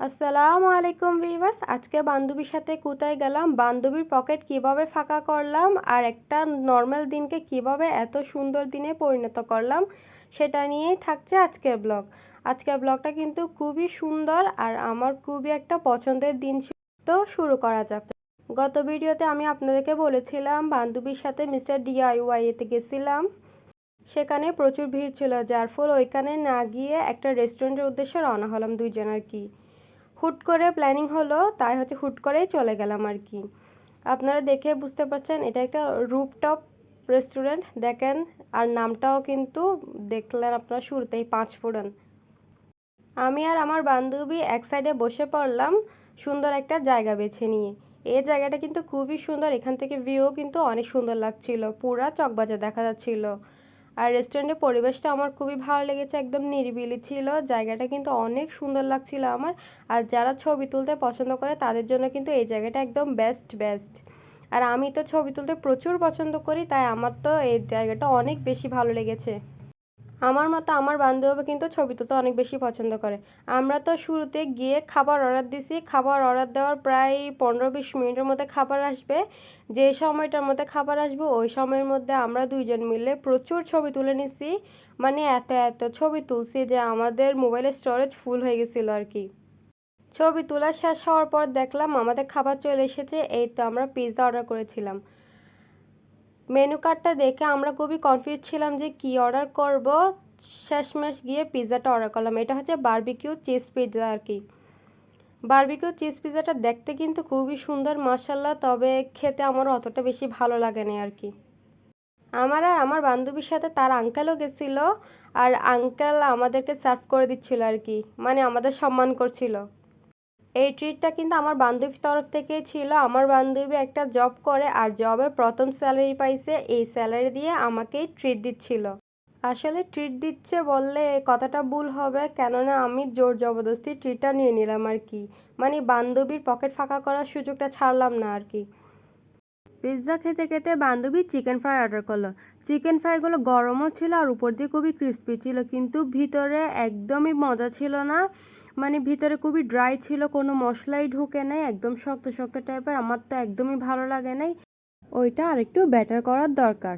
আসসালামু আলাইকুম ভিউয়ার্স, আজকে বান্ধবীর সাথে কোথায় গেলাম, বান্ধবীর পকেট কীভাবে ফাঁকা করলাম আর একটা নর্মাল দিনকে কীভাবে এত সুন্দর দিনে পরিণত করলাম সেটা নিয়েই থাকছে আজকের ব্লগ। আজকের ব্লগটা কিন্তু খুবই সুন্দর আর আমার খুবই একটা পছন্দের দিন তো শুরু করা যাক। গত ভিডিওতে আমি আপনাদেরকে বলেছিলাম বান্ধবীর সাথে মিস্টার ডিআইওয়াইতে গেছিলাম। সেখানে প্রচুর ভিড় ছিল, যার ফল ওইখানে না গিয়ে একটা রেস্টুরেন্টের উদ্দেশ্যে রওনা হলাম দুইজন আর কি। হুট করে প্ল্যানিং হলো, তাই হচ্ছে হুট করেই চলে গেলাম আর কি। আপনারা দেখে বুঝতে পারছেন, এটা একটা রুপটপ রেস্টুরেন্ট দেখেন, আর নামটাও কিন্তু দেখলেন আপনারা শুরুতেই, পাঁচ ফোড়ন। আমি আর আমার বান্ধবী এক সাইডে বসে পড়লাম, সুন্দর একটা জায়গা বেছে নিয়ে। এই জায়গাটা কিন্তু খুবই সুন্দর, এখান থেকে ভিউ কিন্তু অনেক সুন্দর লাগছিল, পুরা চকবাজার দেখা যাচ্ছিল। আর রেস্টুরেন্টের পরিবেশটা আমার খুবই ভালো লেগেছে, একদম নিরিবিলি ছিল, জায়গাটা কিন্তু অনেক সুন্দর লাগছিল আমার। আর যারা ছবি তুলতে পছন্দ করে তাদের জন্য কিন্তু এই জায়গাটা একদম বেস্ট বেস্ট আর আমি তো ছবি তুলতে প্রচুর পছন্দ করি, তাই আমার তো এই জায়গাটা অনেক বেশি ভালো লেগেছে। আমার মতো আমার বান্ধবী কিন্তু ছবি তুলতে অনেক বেশি পছন্দ করে। আমরা তো শুরুতে গিয়ে খাবার অর্ডার দিছি। খাবার অর্ডার দেওয়ার প্রায় পনেরো বিশ মিনিটের মধ্যে খাবার আসবে। যে সময়টার মধ্যে খাবার আসবে, ওই সময়ের মধ্যে আমরা দুইজন মিলে প্রচুর ছবি তুলে নিছি। মানে এত এত ছবি তুলছি যে আমাদের মোবাইলের স্টোরেজ ফুল হয়ে গেছিল আর কি। ছবি তোলা শেষ হওয়ার পর দেখলাম আমাদের খাবার চলে এসেছে, এই তো আমরা পিৎজা অর্ডার করেছিলাম। মেনু কার্ডটা দেখে আমরা খুবই কনফিউজ ছিলাম যে কি অর্ডার করব। শেষমেশ গিয়ে পিৎজাটা অর্ডার করলাম। এটা হচ্ছে বারবিকিউ চিজ পিৎজা আর কি। বারবিকিউ চিজ পিৎজাটা দেখতে কিন্তু খুবই সুন্দর মাসাল্লাহ তবে খেতে আমার অতটা বেশি ভালো লাগেনি আর কি। আমার আর আমার বান্ধবীর সাথে তার আঙ্কেলও গেছিল, আর আঙ্কেল আমাদেরকে সার্ভ করে দিচ্ছিল আর কি। মানে আমাদের সম্মান করছিল। এই ট্রিটটা কিন্তু আমার বান্ধবীর তরফ থেকেই ছিল। আমার বান্ধবী একটা জব করে আর জবের প্রথম স্যালারি পাইছে। এই স্যালারি দিয়ে আমাকেই ট্রিট দিচ্ছিল। আসলে ট্রিট দিচ্ছে বললে কথাটা ভুল হবে। কেননা আমি জোর জবরদস্তি ট্রিটটা নিয়ে নিলাম আর কি। মানে বান্ধবীর পকেট ফাঁকা করার সুযোগটা ছাড়লাম না আর কি। পিৎজা খেতে খেতে বান্ধবী চিকেন ফ্রাই অর্ডার করল। চিকেন ফ্রাইগুলো গরমও ছিল আর উপর দিয়ে খুবই ক্রিস্পি ছিল। কিন্তু ভিতরে একদমই মজা ছিল না। মানে ভিতরে খুবই ড্রাই ছিল, কোনো মশলাই ঢুকে নাই, একদম শক্ত শক্ত টাইপের আমার তো একদমই ভালো লাগে নাই। ওইটা আর একটু ব্যাটার করার দরকার।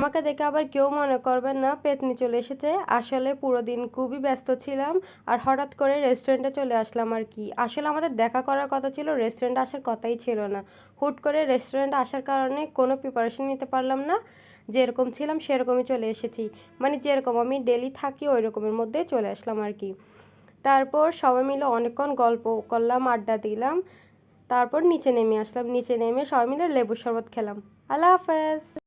আমাকে দেখে আবার কেউ মনে করবেন না, পেতনি চলে এসেছে। আসলে পুরো দিন খুবই ব্যস্ত ছিলাম আর হঠাৎ করে রেস্টুরেন্টে চলে আসলাম আর কি। আসলে আমাদের দেখা করার কথা ছিল রেস্টুরেন্টে আসার কথাই ছিল না। হুট করে রেস্টুরেন্টে আসার কারণে কোনো প্রিপারেশন নিতে পারলাম না। যেরকম ছিলাম সেরকমই চলে এসেছি। মানে যেরকম আমি ডেলি থাকি ওই রকমের মধ্যেই চলে আসলাম আর কি। তারপর সবাই মিলে অনেকক্ষণ গল্প করলাম, আড্ডা দিলাম। তারপর নিচে নেমে আসলাম। নিচে নেমে সবাই মিলে লেবুর শরবত খেলাম। আল্লাহ হাফেজ।